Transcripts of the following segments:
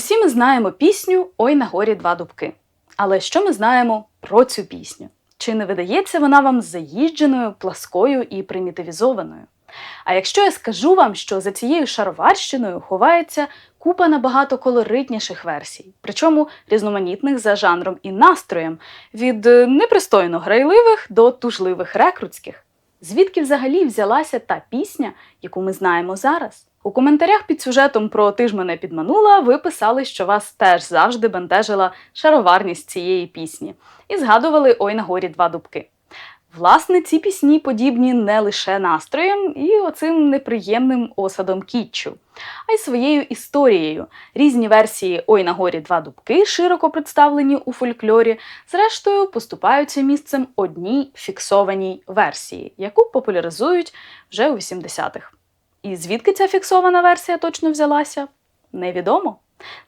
Усі ми знаємо пісню Ой на горі два дубки. Але що ми знаємо про цю пісню? Чи не видається вона вам заїждженою, пласкою і примітивізованою? А якщо я скажу вам, що за цією шароварщиною ховається купа набагато колоритніших версій, причому різноманітних за жанром і настроєм, від е, непристойно грайливих до тужливих рекрутських, звідки взагалі взялася та пісня, яку ми знаємо зараз? У коментарях під сюжетом про Ти ж мене підманула ви писали, що вас теж завжди бентежила шароварність цієї пісні, і згадували Ой на горі два дубки. Власне, ці пісні подібні не лише настроєм і оцим неприємним осадом кітчу, а й своєю історією. Різні версії Ой на горі два дубки, широко представлені у фольклорі, зрештою поступаються місцем одній фіксованій версії, яку популяризують вже у 80-х. І звідки ця фіксована версія точно взялася? Невідомо.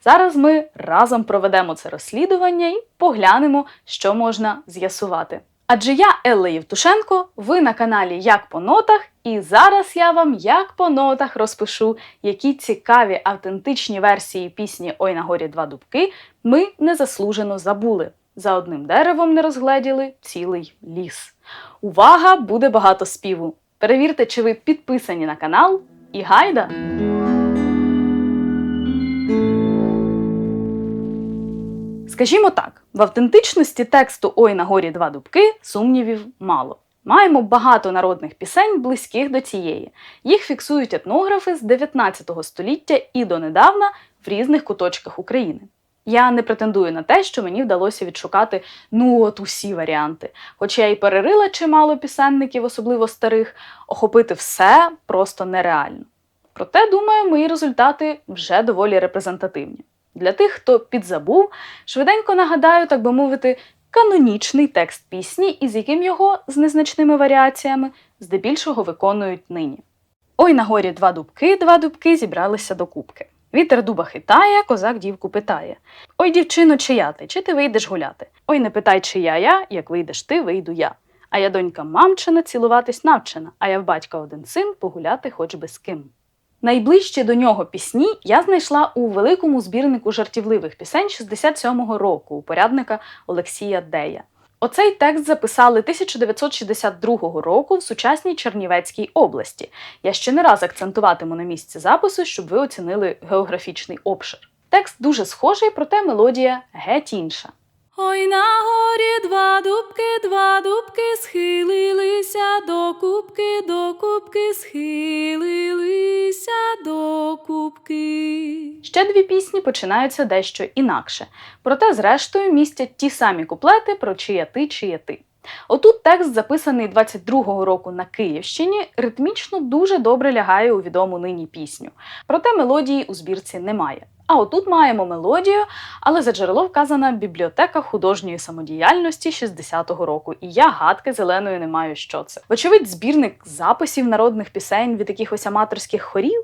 Зараз ми разом проведемо це розслідування і поглянемо, що можна з'ясувати. Адже я Елла Євтушенко, ви на каналі Як по нотах, і зараз я вам як по нотах розпишу, які цікаві автентичні версії пісні Ой на горі два дубки ми незаслужено забули. За одним деревом не розгледіли цілий ліс. Увага! Буде багато співу. Перевірте, чи ви підписані на канал, і гайда! Скажімо так, в автентичності тексту Ой на горі два дубки сумнівів мало. Маємо багато народних пісень, близьких до цієї. Їх фіксують етнографи з 19 століття і донедавна в різних куточках України. Я не претендую на те, що мені вдалося відшукати ну от усі варіанти. Хоча я й перерила чимало пісенників, особливо старих, охопити все просто нереально. Проте, думаю, мої результати вже доволі репрезентативні. Для тих, хто підзабув, швиденько нагадаю, так би мовити, канонічний текст пісні, із яким його з незначними варіаціями здебільшого виконують нині. Ой на горі два дубки, два дубки зібралися до кубки. Вітер дуба хитає, козак дівку питає: Ой, дівчино, чия ти, чи ти вийдеш гуляти? Ой, не питай, чия я, як вийдеш ти, вийду я. А я донька мамчина, цілуватись навчена, а я в батька один син погуляти хоч би з ким. Найближчі до нього пісні я знайшла у великому збірнику жартівливих пісень 67-го року у порядника Олексія Дея. Оцей текст записали 1962 року в сучасній Чернівецькій області. Я ще не раз акцентуватиму на місці запису, щоб ви оцінили географічний обшир. Текст дуже схожий, проте мелодія геть інша. Ой на горі два дубки, два дубки схилилися до кубки, до кубки схилилися до кубки. Ще дві пісні починаються дещо інакше, проте, зрештою, містять ті самі куплети про чия ти, чия ти. Отут текст, записаний 22-го року на Київщині, ритмічно дуже добре лягає у відому нині пісню. Проте мелодії у збірці немає. А отут маємо мелодію, але за джерело вказана бібліотека художньої самодіяльності 60-го року, і я гадки зеленої не маю, що це. Вочевидь, збірник записів народних пісень від якихось аматорських хорів,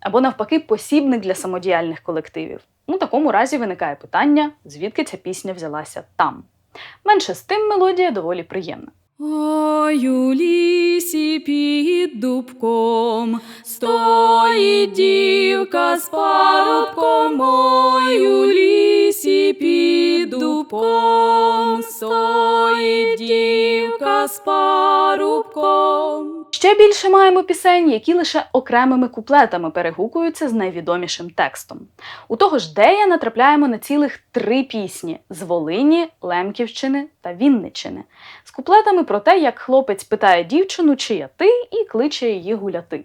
або навпаки, посібник для самодіяльних колективів. У такому разі виникає питання, звідки ця пісня взялася там. Менше з тим мелодія доволі приємна. Ой у лісі під дубком стоїть дівка з парубком, ой у лісі під дубком стоїть дівка з парубком. Ще більше маємо пісень, які лише окремими куплетами перегукуються з найвідомішим текстом. У того ж Дея натрапляємо на цілих три пісні з Волині, Лемківщини та Вінниччини, з куплетами про те, як хлопець питає дівчину, чия ти, і кличе її гуляти.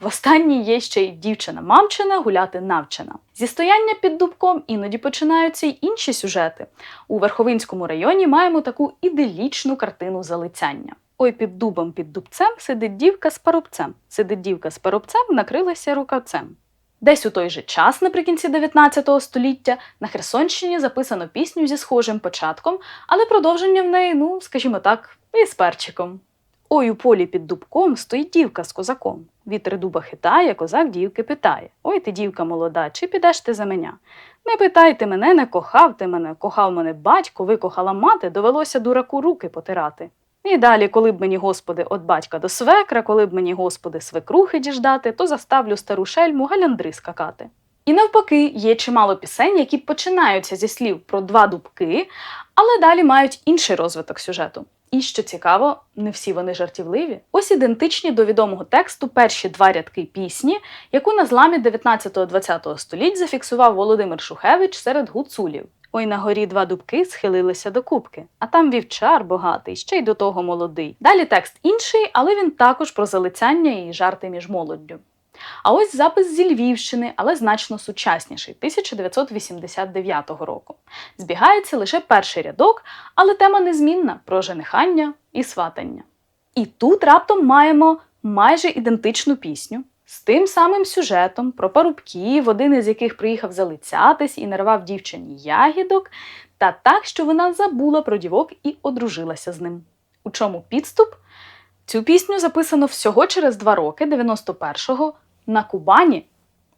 В останній є ще й дівчина-мамчина гуляти навчена. Зі стояння під дубком іноді починаються й інші сюжети. У Верховинському районі маємо таку іделічну картину залицяння. Ой, під дубом, під дубцем сидить дівка з парубцем. Сидить дівка з парубцем, накрилася рукавцем. Десь у той же час, наприкінці 19 століття, на Херсонщині записано пісню зі схожим початком, але продовження в неї, ну, скажімо так, і з перчиком. Ой, у полі під дубком стоїть дівка з козаком. Вітер дуба хитає, козак дівки питає: Ой ти, дівка молода, чи підеш ти за мене? Не питайте мене, не кохав ти мене, кохав мене батько, викохала мати, довелося дураку руки потирати. І далі, коли б мені, господи, от батька до свекра, коли б мені, господи, свекрухи діждати, то заставлю стару шельму галяндри скакати. І навпаки, є чимало пісень, які починаються зі слів про два дубки, але далі мають інший розвиток сюжету. І що цікаво, не всі вони жартівливі. Ось ідентичні до відомого тексту перші два рядки пісні, яку на зламі 19-20 століть зафіксував Володимир Шухевич серед гуцулів. Ой на горі два дубки схилилися до кубки, а там вівчар богатий, ще й до того молодий. Далі текст інший, але він також про залицяння і жарти між молоддю. А ось запис зі Львівщини, але значно сучасніший 1989 року. Збігається лише перший рядок, але тема незмінна про женихання і сватання. І тут раптом маємо майже ідентичну пісню з тим самим сюжетом про парубків, один із яких приїхав залицятись і нарвав дівчині ягідок, та так, що вона забула про дівок і одружилася з ним. У чому підступ? Цю пісню записано всього через два роки, 91-го, на Кубані.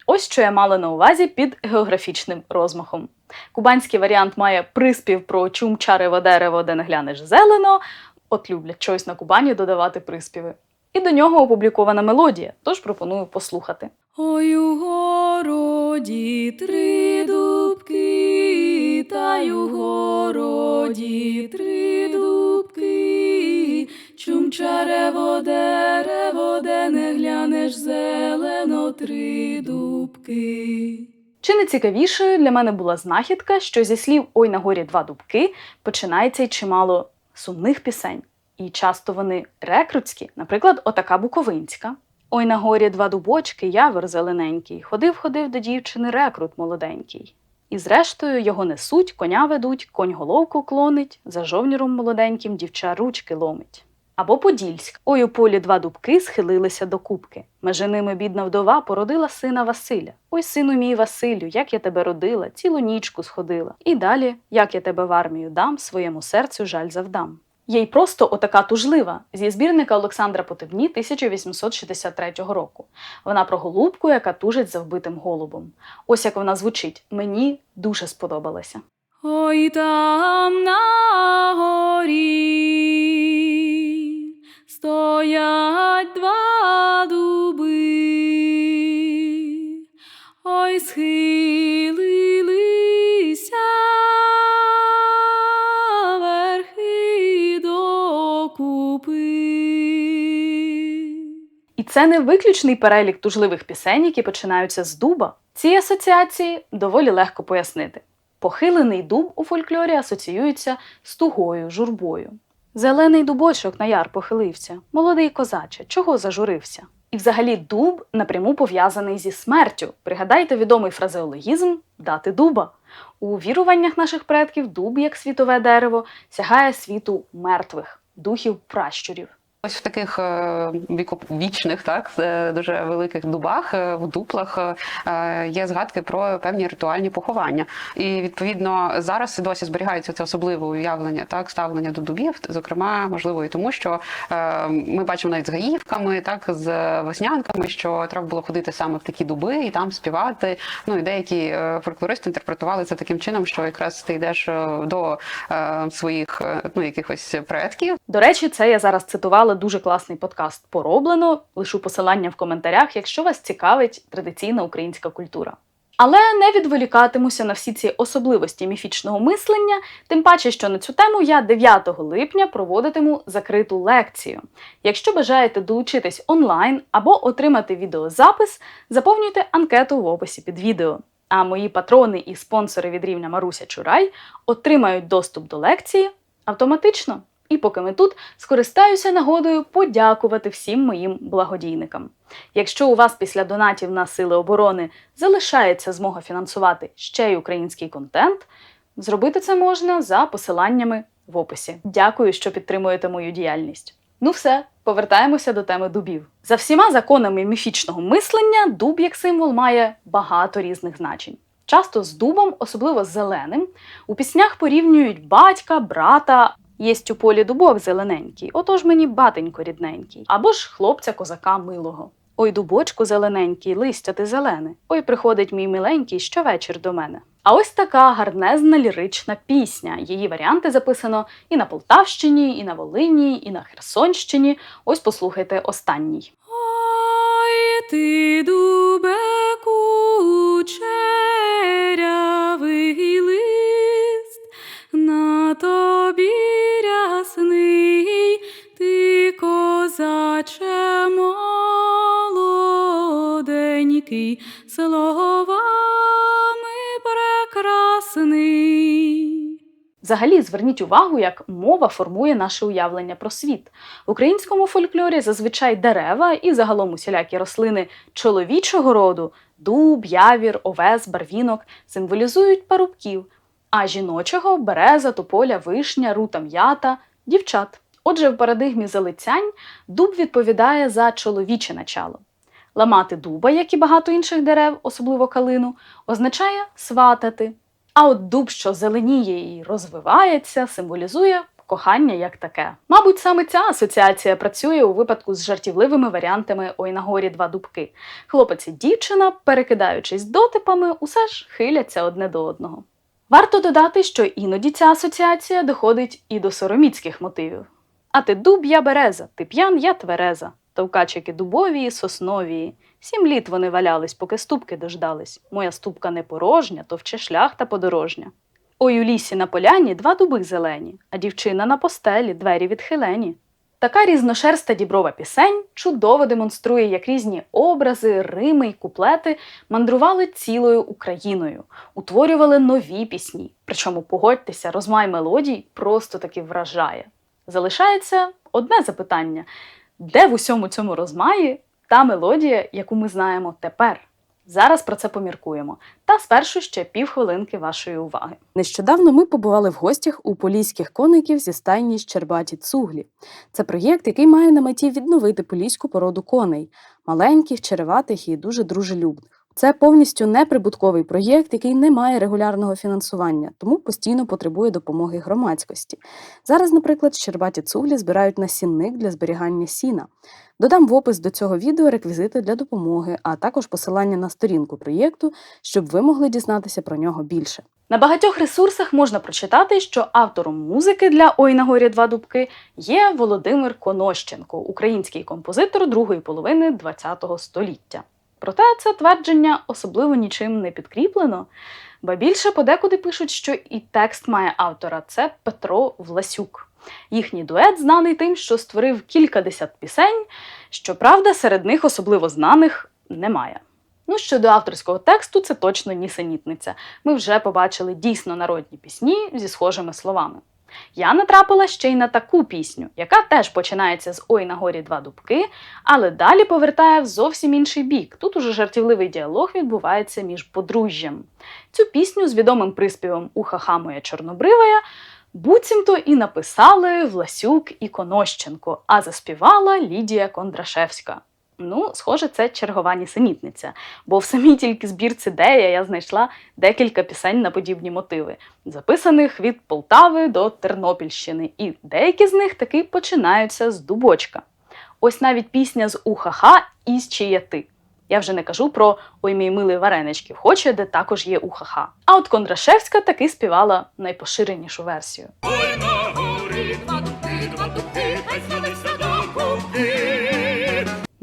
Ось що я мала на увазі під географічним розмахом. Кубанський варіант має приспів про чум чарево дерево, де не глянеш зелено. От люблять щось на Кубані додавати приспіви. І до нього опублікована мелодія, тож пропоную послухати. Ой у городі три дубки, та й у городі три дубки, чум чарево дерево, де не глянеш зелено три дубки. Чи не цікавішою для мене була знахідка, що зі слів Ой на горі два дубки починається й чимало сумних пісень. І часто вони рекрутські, наприклад, отака Буковинська. Ой на горі два дубочки, явір зелененький, ходив, ходив до дівчини рекрут молоденький. І зрештою його несуть, коня ведуть, конь головку клонить, за жовніром молоденьким дівча ручки ломить. Або Подільськ. Ой у полі два дубки схилилися до кубки. Межи ними бідна вдова породила сина Василя. Ой, сину мій Василю, як я тебе родила, цілу нічку сходила. І далі, як я тебе в армію дам, своєму серцю жаль завдам. Є й просто отака тужлива зі збірника Олександра Потебні 1863 року. Вона про голубку, яка тужить за вбитим голубом. Ось як вона звучить. Мені дуже сподобалася. Ой там на горі стоять два дуби, ой схилилися це не виключний перелік тужливих пісень, які починаються з дуба. Ці асоціації доволі легко пояснити. Похилений дуб у фольклорі асоціюється з тугою, журбою. Зелений дубочок на яр похилився, молодий козаче, чого зажурився? І взагалі дуб напряму пов'язаний зі смертю. Пригадайте відомий фразеологізм дати дуба. У віруваннях наших предків дуб, як світове дерево, сягає світу мертвих, духів пращурів. Ось в таких е, віковічних, так е, дуже великих дубах, е, в дуплах є згадки про певні ритуальні поховання. І відповідно зараз досі зберігається це особливе уявлення, так ставлення до дубів, зокрема, можливо, і тому, що ми бачимо навіть з гаївками, так з веснянками, що треба було ходити саме в такі дуби і там співати. Ну і деякі фольклористи інтерпретували це таким чином, що якраз ти йдеш до своїх ну якихось предків, До речі, це я зараз цитувала дуже класний подкаст Пороблено. Лишу посилання в коментарях, якщо вас цікавить традиційна українська культура. Але не відволікатимуся на всі ці особливості міфічного мислення, тим паче, що на цю тему я 9 липня проводитиму закриту лекцію. Якщо бажаєте долучитись онлайн або отримати відеозапис, заповнюйте анкету в описі під відео. А мої патрони і спонсори від рівня Маруся Чурай отримають доступ до лекції автоматично. І поки ми тут, скористаюся нагодою подякувати всім моїм благодійникам. Якщо у вас після донатів на Сили оборони залишається змога фінансувати ще й український контент, зробити це можна за посиланнями в описі. Дякую, що підтримуєте мою діяльність. Ну все, повертаємося до теми дубів. За всіма законами міфічного мислення, дуб як символ має багато різних значень. Часто з дубом, особливо зеленим, у піснях порівнюють батька, брата. Єсть у полі дубок зелененький, отож мені батенько рідненький, або ж хлопця козака милого. Ой, дубочку зелененький, листя ти зелене. Ой, приходить мій миленький щовечір до мене. А ось така гарнезна лірична пісня. Її варіанти записано і на Полтавщині, і на Волині, і на Херсонщині. Ось послухайте останній. Ой ти дубе молоденький, словами прекрасний. Взагалі, зверніть увагу, як мова формує наше уявлення про світ. В українському фольклорі зазвичай дерева і загалом усілякі рослини чоловічого роду дуб, явір, овес, барвінок символізують парубків, а жіночого береза, тополя, вишня, рута, м'ята дівчат. Отже, в парадигмі залицянь дуб відповідає за чоловіче начало. Ламати дуба, як і багато інших дерев, особливо калину, означає сватати. А от дуб, що зеленіє і розвивається, символізує кохання як таке. Мабуть, саме ця асоціація працює у випадку з жартівливими варіантами Ой на горі два дубки. Хлопець і дівчина, перекидаючись дотипами, усе ж хиляться одне до одного. Варто додати, що іноді ця асоціація доходить і до сороміцьких мотивів. А ти дуб, я береза, ти п'ян, я твереза, товкачики дубові і сосновії. Сім літ вони валялись, поки ступки дождались. Моя ступка не порожня, товче шлях та подорожня. Ой у лісі на поляні два дуби зелені, а дівчина на постелі, двері відхилені. Така різношерста діброва пісень чудово демонструє, як різні образи, рими й куплети мандрували цілою Україною, утворювали нові пісні. Причому погодьтеся, розмай мелодій просто таки вражає. Залишається одне запитання: де в усьому цьому розмаї та мелодія, яку ми знаємо тепер? Зараз про це поміркуємо. Та спершу ще півхвилинки вашої уваги. Нещодавно ми побували в гостях у поліських коників зі стайні Щербаті Цуглі. Це проєкт, який має на меті відновити поліську породу коней маленьких, череватих і дуже дружелюбних. Це повністю неприбутковий проєкт, який не має регулярного фінансування, тому постійно потребує допомоги громадськості. Зараз, наприклад, Щербаті Цуглі збирають насінник для зберігання сіна. Додам в опис до цього відео реквізити для допомоги, а також посилання на сторінку проєкту, щоб ви могли дізнатися про нього більше. На багатьох ресурсах можна прочитати, що автором музики для Ой на горі два дубки є Володимир Конощенко, український композитор другої половини ХХ століття. Проте це твердження особливо нічим не підкріплено, ба більше подекуди пишуть, що і текст має автора це Петро Власюк. Їхній дует знаний тим, що створив кількадесят пісень, щоправда, серед них особливо знаних немає. Ну, щодо авторського тексту, це точно нісенітниця. Ми вже побачили дійсно народні пісні зі схожими словами. Я натрапила ще й на таку пісню, яка теж починається з Ой на горі два дубки, але далі повертає в зовсім інший бік. Тут уже жартівливий діалог відбувається між подружжям. Цю пісню з відомим приспівом Уха-ха моя чорнобривая буцімто і написали Власюк і Конощенко, а заспівала Лідія Кондрашевська. Ну, схоже, це чергова нісенітниця, бо в самій тільки збірці Дея я знайшла декілька пісень на подібні мотиви, записаних від Полтави до Тернопільщини, і деякі з них таки починаються з дубочка. Ось навіть пісня з Ухаха із Чияти. Я вже не кажу про Ой мій милий варенички, хоче, де також є Ухаха. А от Кондрашевська таки співала найпоширенішу версію.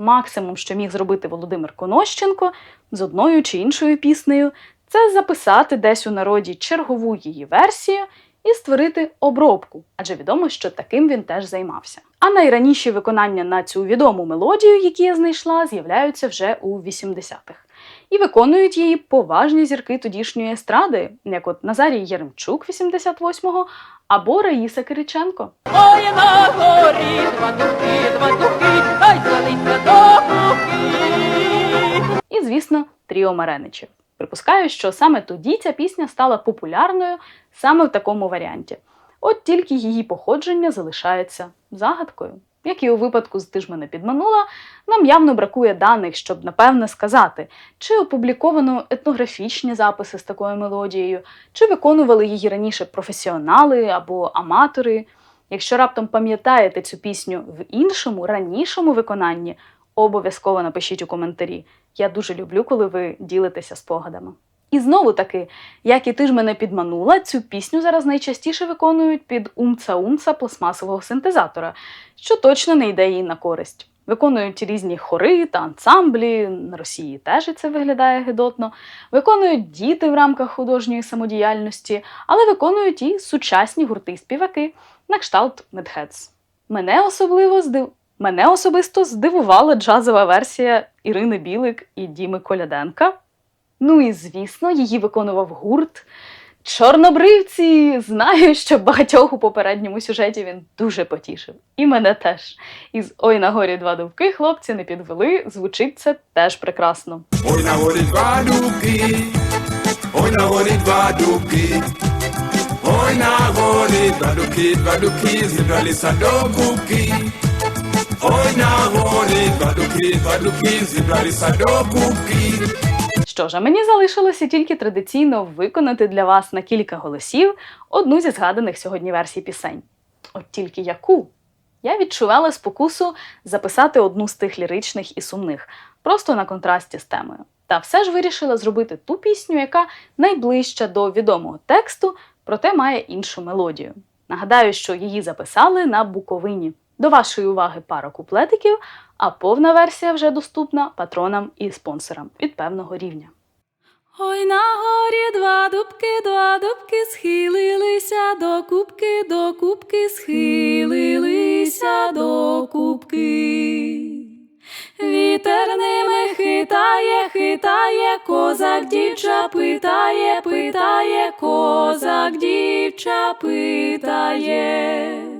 Максимум, що міг зробити Володимир Конощенко з одною чи іншою піснею, це записати десь у народі чергову її версію і створити обробку, адже відомо, що таким він теж займався. А найраніші виконання на цю відому мелодію, які я знайшла, з'являються вже у 80-х. І виконують її поважні зірки тодішньої естради, як от Назарій Яремчук 88-го або Раїса Кириченко. Ой, на горі два духи, два духи, дай залиться до муки. і, звісно, Тріо Мареничів. Припускаю, що саме тоді ця пісня стала популярною саме в такому варіанті. От тільки її походження залишається загадкою. Як і у випадку з «Ти мене підманула, нам явно бракує даних, щоб напевне сказати, чи опубліковано етнографічні записи з такою мелодією, чи виконували її раніше професіонали або аматори. Якщо раптом пам'ятаєте цю пісню в іншому, ранішому виконанні, обов'язково напишіть у коментарі. Я дуже люблю, коли ви ділитеся спогадами. І знову таки, як і ти ж мене підманула, цю пісню зараз найчастіше виконують під умца-умца пластмасового синтезатора, що точно не йде їй на користь. Виконують різні хори та ансамблі. На Росії теж і це виглядає гидотно. Виконують діти в рамках художньої самодіяльності, але виконують і сучасні гурти-співаки на кшталт Медхец. Мене особливо здив... Мене особисто здивувала джазова версія Ірини Білик і Діми Коляденка. Ну і звісно, її виконував гурт. Чорнобривці! Знаю, що багатьох у попередньому сюжеті він дуже потішив. І мене теж. Із Ой на горі два дубки хлопці не підвели, звучить це теж прекрасно. Ой на горі два дубки, ой на горі два дубки, ой на горі два дубки, два дубки, зібралися до кубки. Ой на горі два дубки, два дубки, зібралися до кубки. Що ж, а мені залишилося тільки традиційно виконати для вас на кілька голосів одну зі згаданих сьогодні версій пісень. От тільки яку? Я відчувала спокусу записати одну з тих ліричних і сумних, просто на контрасті з темою. Та все ж вирішила зробити ту пісню, яка найближча до відомого тексту, проте має іншу мелодію. Нагадаю, що її записали на Буковині. До вашої уваги пара куплетиків, а повна версія вже доступна патронам і спонсорам від певного рівня. Ой на горі два дубки, два дубки схилилися до кубки, до кубки схилилися до кубки. Вітер ними хитає, хитає, козак дівча питає, питає, козак дівча питає.